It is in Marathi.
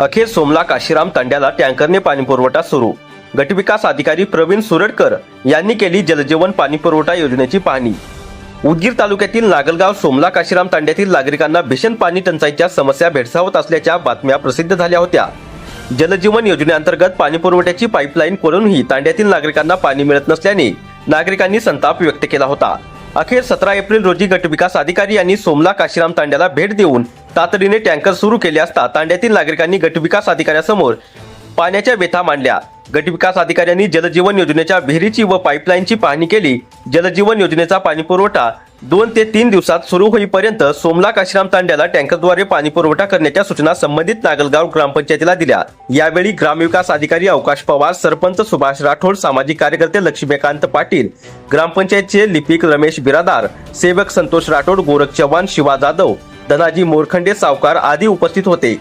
अखेर सोमला काशीराम तांड्याला टँकरने पाणीपुरवठा सुरू. गटविकास अधिकारी प्रवीण सुरडकर यांनी केली जलजीवन पाणीपुरवठा योजनेची पाहणी. उदगीर तालुक्यातील नागलगाव सोमला काशीराम तांड्यातील नागरिकांना भीषण पाणी टंचाईच्या समस्या भेडसावत असल्याच्या बातम्या प्रसिद्ध झाल्या होत्या. जलजीवन योजनेअंतर्गत पाणीपुरवठ्याची पाईपलाईन करूनही तांड्यातील नागरिकांना पाणी मिळत नसल्याने नागरिकांनी संताप व्यक्त केला होता. अखेर सतरा एप्रिल रोजी गटविकास अधिकारी यांनी सोमला काशीराम तांड्याला भेट देऊन तातडीने टँकर सुरू केले असता तांड्यातील नागरिकांनी गटविकास अधिकाऱ्यासमोर पाण्याच्या व्यथा मांडल्या. गटविकास अधिकाऱ्यांनी जलजीवन योजनेच्या विहिरीची व पाईपलाईनची पाहणी केली. जलजीवन योजनेचा पाणीपुरवठा दोन ते तीन दिवसात सुरू होईपर्यंत सोमला काशीराम तांड्याला टँकरद्वारे पाणीपुरवठा करण्याच्या सूचना संबंधित नागलगाव ग्रामपंचायतीला दिल्या. यावेळी ग्रामविकास अधिकारी अवकाश पवार सरपंच सुभाष राठोड सामाजिक कार्यकर्ते लक्ष्मीकांत पाटील ग्रामपंचायतचे लिपिक रमेश बिरादार सेवक संतोष राठोड गोरख चव्हाण शिवा जाधव धनाजी मोरखंडे सावकार आदी उपस्थित होते.